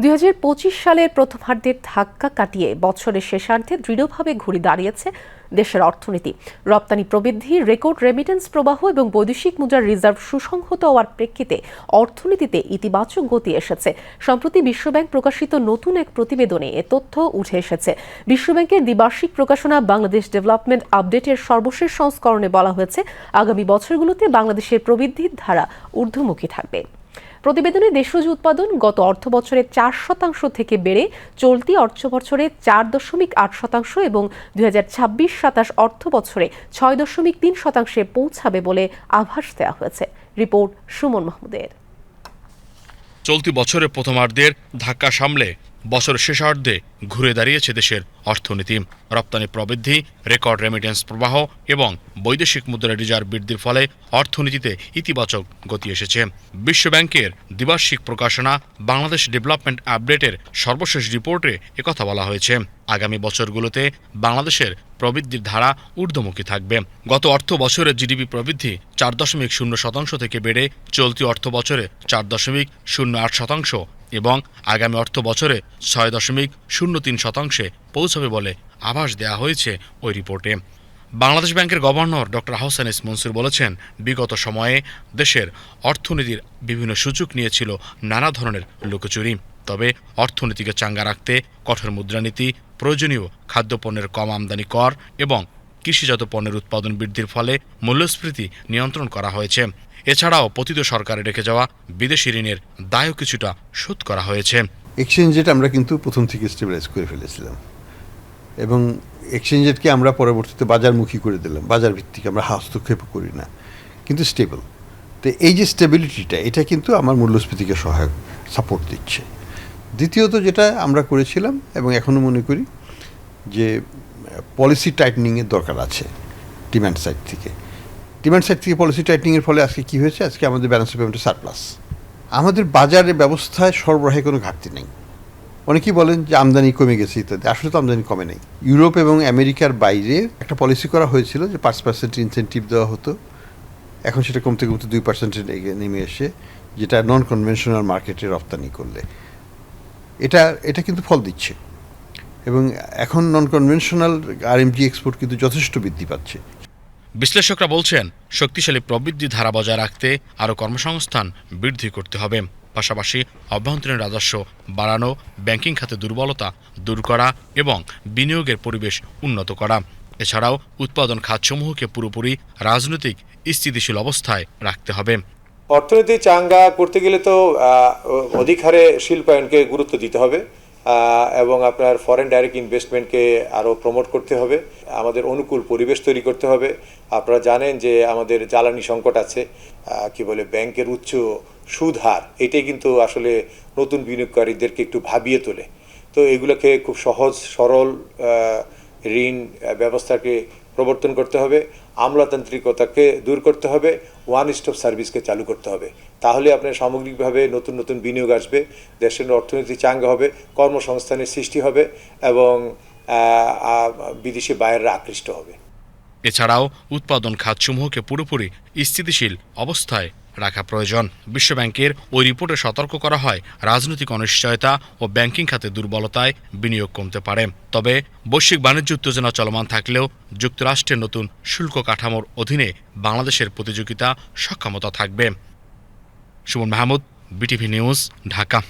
দুই হাজার পঁচিশ সালের প্রথমার্ধের ধাক্কা কাটিয়ে বছরের শেষার্ধে দৃঢ়ভাবে ঘুরে দাঁড়িয়েছে দেশের অর্থনীতি। রপ্তানি প্রবৃদ্ধি, রেকর্ড রেমিটেন্স প্রবাহ এবং বৈদেশিক মুদ্রার রিজার্ভ সুসংহত হওয়ার প্রেক্ষিতে অর্থনীতিতে ইতিবাচক গতি এসেছে। সম্প্রতি বিশ্বব্যাংক প্রকাশিত নতুন এক প্রতিবেদনে এ তথ্য উঠে এসেছে। বিশ্বব্যাংকের দ্বিবার্ষিক প্রকাশনা বাংলাদেশ ডেভেলপমেন্ট আপডেটের সর্বশেষ সংস্করণে বলা হয়েছে, আগামী বছরগুলোতে বাংলাদেশের প্রবৃদ্ধির ধারা ঊর্ধ্বমুখী থাকবে। প্রতিবেদনে দেশজ উৎপাদন গত অর্থ বছরে চার শতাংশ থেকে বেড়ে চলতি অর্থ বছরে চার দশমিক আট শতাংশ এবং দুই হাজার ছাব্বিশ সাতাশ অর্থ বছরে ছয় দশমিক তিন শতাংশে পৌঁছাবে বলে আভাস দেওয়া হয়েছে। রিপোর্ট সুমন মাহমুদের। চলতি বছরের প্রথমার্ধের ধাক্কা সামলে বছরের শেষার্ধে ঘুরে দাঁড়িয়েছে দেশের অর্থনীতি। রপ্তানি প্রবৃদ্ধি, রেকর্ড রেমিটেন্স প্রবাহ এবং বৈদেশিক মুদ্রা রিজার্ভ বৃদ্ধির ফলে অর্থনীতিতে ইতিবাচক গতি এসেছে। বিশ্বব্যাংকের দ্বিবার্ষিক প্রকাশনা বাংলাদেশ ডেভেলপমেন্ট আপডেটের সর্বশেষ রিপোর্টে একথা বলা হয়েছে। আগামী বছরগুলোতে বাংলাদেশের প্রবৃদ্ধির ধারা ঊর্ধ্বমুখী থাকবে। গত অর্থ বছরের জিডিপি প্রবৃদ্ধি চার দশমিক শূন্য শতাংশ থেকে বেড়ে চলতি অর্থ বছরে চার দশমিক শূন্য আট শতাংশ এবং আগামী অর্থ বছরে ছয় দশমিক শূন্য তিন শতাংশে পৌঁছাবে বলে আভাস দেওয়া হয়েছে ওই রিপোর্টে। বাংলাদেশ ব্যাংকের গভর্নর ডক্টর আহসান ইস মনসুর বলেছেন, বিগত সময়ে দেশের অর্থনীতির বিভিন্ন সুযোগ নিয়েছিল নানা ধরনের লুকোচুরি। তবে অর্থনীতিকে চাঙ্গা রাখতে কঠোর মুদ্রানীতি, প্রয়োজনীয় খাদ্যপণ্যের কম আমদানি কর এবং কৃষিজাত পণ্যের উৎপাদন বৃদ্ধির ফলে মূল্যস্ফীতি নিয়ন্ত্রণ করা হয়েছে। এছাড়াও পতিত সরকারে রেখে যাওয়া বিদেশি ঋণের দায়ও কিছুটা শোধ করা হয়েছে। এক্সচেঞ্জ রেট আমরা কিন্তু প্রথম থেকে স্টেবিলাইজ করে ফেলেছিলাম। এবং এক্সচেঞ্জ রেটকে আমরা পরবর্তীতে বাজারমুখী করে দিলাম। বাজার ভিত্তিক আমরা হস্তক্ষেপ করি না। কিন্তু স্টেবল তো এই যে স্টেবিলিটিটা এটা কিন্তু আমার মূল্যস্ফীতিকে সহায়ক সাপোর্ট দিচ্ছে। দ্বিতীয়ত যেটা আমরা করেছিলাম এবং এখনও মনে করি যে পলিসি টাইটনিংয়ের দরকার আছে ডিম্যান্ড সাইড থেকে। ডিমান্ড সাইড থেকে পলিসি টাইটনিংয়ের ফলে আজকে কী হয়েছে? আজকে আমাদের ব্যালেন্স পেমেন্টের সারপ্লাস আমাদের বাজারে ব্যবস্থায় সরবরাহে কোনো ঘাটতি নেই। অনেকেই বলেন যে আমদানি কমে গেছে, ইত্যাদি। আসলে তো আমদানি কমে নেই। ইউরোপ এবং আমেরিকার বাইরে একটা পলিসি করা হয়েছিল যে পাঁচ পার্সেন্ট ইনসেন্টিভ দেওয়া হতো। এখন সেটা কমতে কমতে দুই পার্সেন্টে নেমে এসে যেটা নন কনভেনশনাল মার্কেটে রপ্তানি করলে। এটা এটা কিন্তু ফল দিচ্ছে। এবং এখন নন কনভেনশনাল আরএমজি এক্সপোর্ট কিন্তু যথেষ্ট বৃদ্ধি পাচ্ছে। বিশ্লেষকরা বলছেন শক্তিশালী প্রবৃদ্ধি ধারা বজায় রাখতে আরও কর্মসংস্থান বৃদ্ধি করতে হবে। পাশাপাশি অভ্যন্তরীণ রাজস্ব বাড়ানো ব্যাংকিং খাতে দুর্বলতা দূর করা এবং বিনিয়োগের পরিবেশ উন্নত করা। এছাড়াও উৎপাদন খাতসমূহকে পুরোপুরি রাজনৈতিক স্থিতিশীল অবস্থায় রাখতে হবে। অর্থনীতি চাঙ্গা করতে গেলে তো অধিক হারে শিল্পায়নকে গুরুত্ব দিতে হবে। এবং আপনার ফরেন ডাইরেক্ট ইনভেস্টমেন্টকে আরও প্রমোট করতে হবে। আমাদের অনুকূল পরিবেশ তৈরি করতে হবে। আপনারা জানেন যে আমাদের জ্বালানি সংকট আছে কি বলে, ব্যাংকের উচ্চ সুদ হার, এটাই কিন্তু আসলে নতুন বিনিয়োগকারীদেরকে একটু ভাবিয়ে তোলে। তো এগুলোকে খুব সহজ, সরল ঋণ ব্যবস্থাকে প্রবর্তন করতে হবে, আমলাতান্ত্রিকতাকে দূর করতে হবে ওয়ান স্টপ সার্ভিসকে চালু করতে হবে। তাহলে আপনার সামগ্রিকভাবে নতুন নতুন বিনিয়োগ আসবে, দেশের অর্থনীতি চাঙ্গা হবে, কর্মসংস্থানের সৃষ্টি হবে এবং বিদেশি বায়াররা আকৃষ্ট হবে। এছাড়াও উৎপাদন খাতসমূহকে পুরোপুরি স্থিতিশীল অবস্থায় রাখা প্রয়োজন। বিশ্বব্যাংকের ওই রিপোর্টে সতর্ক করা হয়, রাজনৈতিক অনিশ্চয়তা ও ব্যাংকিং খাতে দুর্বলতায় বিনিয়োগ কমতে পারে। তবে বৈশ্বিক বাণিজ্য উত্তেজনা চলমান থাকলেও যুক্তরাষ্ট্রের নতুন শুল্ক কাঠামোর অধীনে বাংলাদেশের প্রতিযোগিতা সক্ষমতা থাকবে। Suman Mahmud, BTV news, Dhaka.